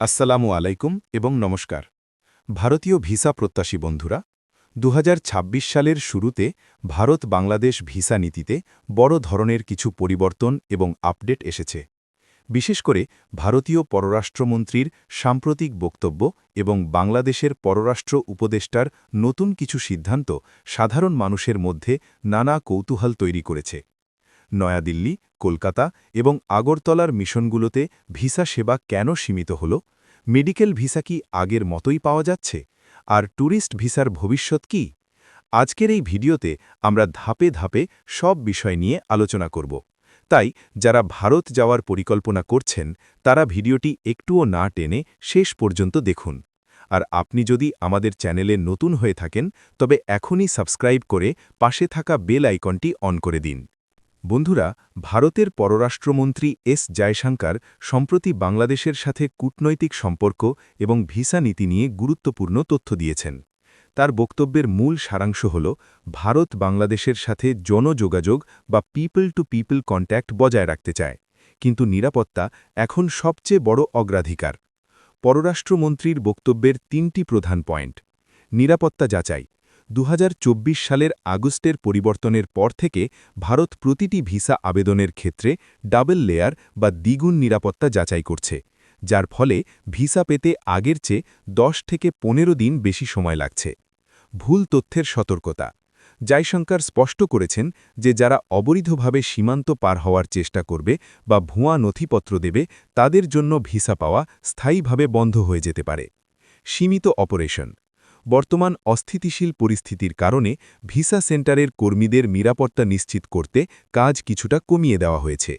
আসসালামু আলাইকুম এবং নমস্কার। ভারতীয় ভিসা প্রত্যাশী বন্ধুরা দু হাজার ছাব্বিশ সালের শুরুতে ভারত বাংলাদেশ ভিসা নীতিতে বড় ধরনের কিছু পরিবর্তন এবং আপডেট এসেছে। বিশেষ করে ভারতীয় পররাষ্ট্রমন্ত্রীর সাম্প্রতিক বক্তব্য এবং বাংলাদেশের পররাষ্ট্র উপদেষ্টার নতুন কিছু সিদ্ধান্ত সাধারণ মানুষের মধ্যে নানা কৌতূহল তৈরি করেছে। নয়াদিল্লি, কলকাতা এবং আগরতলার মিশনগুলোতে ভিসা সেবা কেন সীমিত হল? মেডিকেল ভিসা কি আগের মতোই পাওয়া যাচ্ছে? আর ট্যুরিস্ট ভিসার ভবিষ্যৎ কি? আজকের এই ভিডিওতে আমরা ধাপে ধাপে সব বিষয় নিয়ে আলোচনা করব। তাই, যারা ভারত যাওয়ার পরিকল্পনা করছেন, তারা ভিডিওটি একটুও না টেনে শেষ পর্যন্ত দেখুন। আর আপনি যদি আমাদের চ্যানেলে নতুন হয়ে থাকেন, তবে এখনই সাবস্ক্রাইব করে পাশে থাকা বেল আইকনটি অন করে দিন। বন্ধুরা, ভারতের পররাষ্ট্রমন্ত্রী এস জয়শঙ্কর সম্প্রতি বাংলাদেশের সাথে কূটনৈতিক সম্পর্ক এবং ভিসা নীতি নিয়ে গুরুত্বপূর্ণ তথ্য দিয়েছেন। তার বক্তব্যের মূল সারাংশ হল, ভারত বাংলাদেশের সাথে জনযোগাযোগ বা পিপল টু পিপল কন্ট্যাক্ট বজায় রাখতে চায়, কিন্তু নিরাপত্তা এখন সবচেয়ে বড় অগ্রাধিকার। পররাষ্ট্রমন্ত্রীর বক্তব্যের তিনটি প্রধান পয়েন্ট, নিরাপত্তা যাচাই দু হাজার চব্বিশ সালের আগস্টের পরিবর্তনের পর থেকে ভারত প্রতিটি ভিসা আবেদনের ক্ষেত্রে ডাবল লেয়ার বা দ্বিগুণ নিরাপত্তা যাচাই করছে, যার ফলে ভিসা পেতে আগের চেয়ে দশ থেকে পনেরো দিন বেশি সময় লাগছে। ভুল তথ্যের সতর্কতা, জয়শঙ্কর স্পষ্ট করেছেন যে যারা অবৈধভাবে সীমান্ত পার হওয়ার চেষ্টা করবে বা ভুয়া নথিপত্র দেবে, তাদের জন্য ভিসা পাওয়া স্থায়ীভাবে বন্ধ হয়ে যেতে পারে। সীমিত অপারেশন বর্তমান অস্থিতিশীল পরিস্থিতির কারণে ভিসা সেন্টারের কর্মীদের নিরাপত্তা নিশ্চিত করতে কাজ কিছুটা কমিয়ে দেওয়া হয়েছে।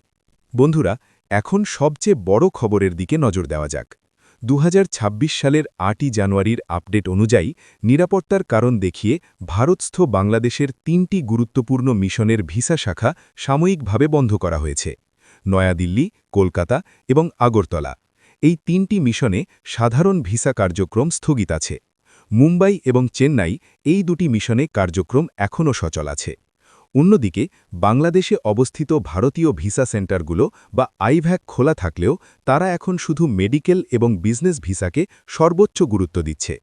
বন্ধুরা, এখন সবচেয়ে বড় খবরের দিকে নজর দেওয়া যাক। দু হাজার ছাব্বিশ সালের আটই জানুয়ারির আপডেট অনুযায়ী নিরাপত্তার কারণ দেখিয়ে ভারতস্থ বাংলাদেশের তিনটি গুরুত্বপূর্ণ মিশনের ভিসা শাখা সাময়িকভাবে বন্ধ করা হয়েছে। নয়াদিল্লি, কলকাতা এবং আগরতলা। এই তিনটি মিশনে সাধারণ ভিসা কার্যক্রম স্থগিত আছে। মুম্বাই এবং চেন্নাই এই দুটি মিশনে কার্যক্রম এখনও সচল আছে। অন্যদিকে, বাংলাদেশে অবস্থিত ভারতীয় ভিসা সেন্টারগুলো বা আইভ্যাক খোলা থাকলেও তারা এখন শুধু মেডিকেল এবং বিজনেস ভিসাকে সর্বোচ্চ গুরুত্ব দিচ্ছে।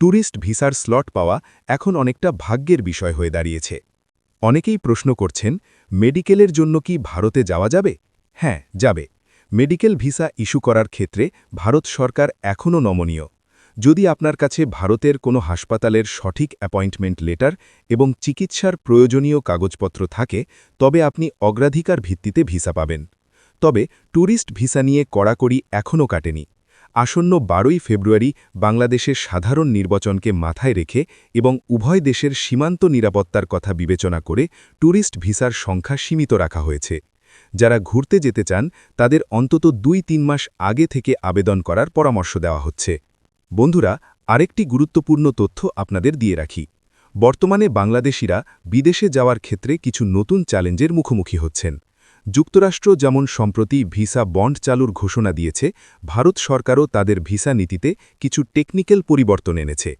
ট্যুরিস্ট ভিসার স্লট পাওয়া এখন অনেকটা ভাগ্যের বিষয় হয়ে দাঁড়িয়েছে। অনেকেই প্রশ্ন করছেন, মেডিকেলের জন্য কি ভারতে যাওয়া যাবে? হ্যাঁ যাবে। মেডিকেল ভিসা ইস্যু করার ক্ষেত্রে ভারত সরকার এখনও নমনীয়। যদি আপনার কাছে ভারতের কোনো হাসপাতালের সঠিক অ্যাপয়েন্টমেন্ট লেটার এবং চিকিৎসার প্রয়োজনীয় কাগজপত্র থাকে, তবে আপনি অগ্রাধিকার ভিত্তিতে ভিসা পাবেন। তবে ট্যুরিস্ট ভিসা নিয়ে কড়াকড়ি এখনও কাটেনি। আসন্ন বারোই ফেব্রুয়ারি বাংলাদেশের সাধারণ নির্বাচনকে মাথায় রেখে এবং উভয় দেশের সীমান্ত নিরাপত্তার কথা বিবেচনা করে ট্যুরিস্ট ভিসার সংখ্যা সীমিত রাখা হয়েছে। যারা ঘুরতে যেতে চান, তাদের অন্তত দুই তিন মাস আগে থেকে আবেদন করার পরামর্শ দেওয়া হচ্ছে। বন্ধুরা, আরেকটি গুরুত্বপূর্ণ তথ্য আপনাদের দিয়ে রাখি। বর্তমানে বাংলাদেশিরা বিদেশে যাওয়ার ক্ষেত্রে কিছু নতুন চ্যালেঞ্জের মুখোমুখি হচ্ছেন। যুক্তরাষ্ট্র যেমন সম্প্রতি ভিসা বন্ড চালুর ঘোষণা দিয়েছে, ভারত সরকারও তাদের ভিসা নীতিতে কিছু টেকনিক্যাল পরিবর্তন এনেছে।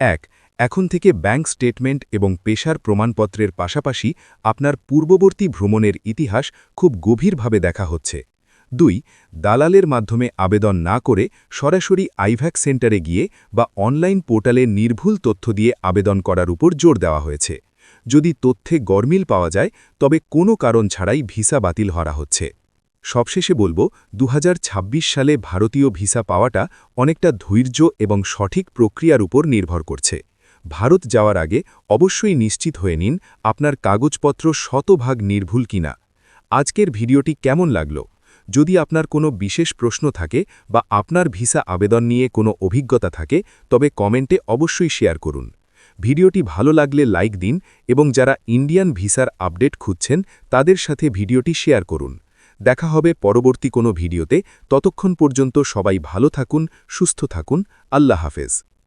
এক, এখন থেকে ব্যাংক স্টেটমেন্ট এবং পেশার প্রমাণপত্রের পাশাপাশি আপনার পূর্ববর্তী ভ্রমণের ইতিহাস খুব গভীরভাবে দেখা হচ্ছে। দুই, দালালের মাধ্যমে আবেদন না করে সরাসরি আইভ্যাক সেন্টারে গিয়ে বা অনলাইন পোর্টালে নির্ভুল তথ্য দিয়ে আবেদন করার উপর জোর দেওয়া হয়েছে। যদি তথ্যে গরমিল পাওয়া যায়, তবে কোনো কারণ ছাড়াই ভিসা বাতিল হরা হচ্ছে। সবশেষে বলব দু হাজার ছাব্বিশ সালে ভারতীয় ভিসা পাওয়াটা অনেকটা ধৈর্য এবং সঠিক প্রক্রিয়ার উপর নির্ভর করছে। ভারত যাওয়ার আগে অবশ্যই নিশ্চিত হয়ে নিন আপনার কাগজপত্র শতভাগ নির্ভুল কিনা। আজকের ভিডিওটি কেমন লাগল? যদি আপনার কোনো বিশেষ প্রশ্ন থাকে বা আপনার ভিসা আবেদন নিয়ে কোনো অভিজ্ঞতা থাকে, তবে কমেন্টে অবশ্যই শেয়ার করুন। ভিডিওটি ভালো লাগলে লাইক দিন এবং যারা ইন্ডিয়ান ভিসার আপডেট খুঁজছেন, তাদের সাথে ভিডিওটি শেয়ার করুন। দেখা হবে পরবর্তী কোনো ভিডিওতে। ততক্ষণ পর্যন্ত সবাই ভালো থাকুন, সুস্থ থাকুন। আল্লাহ হাফেজ।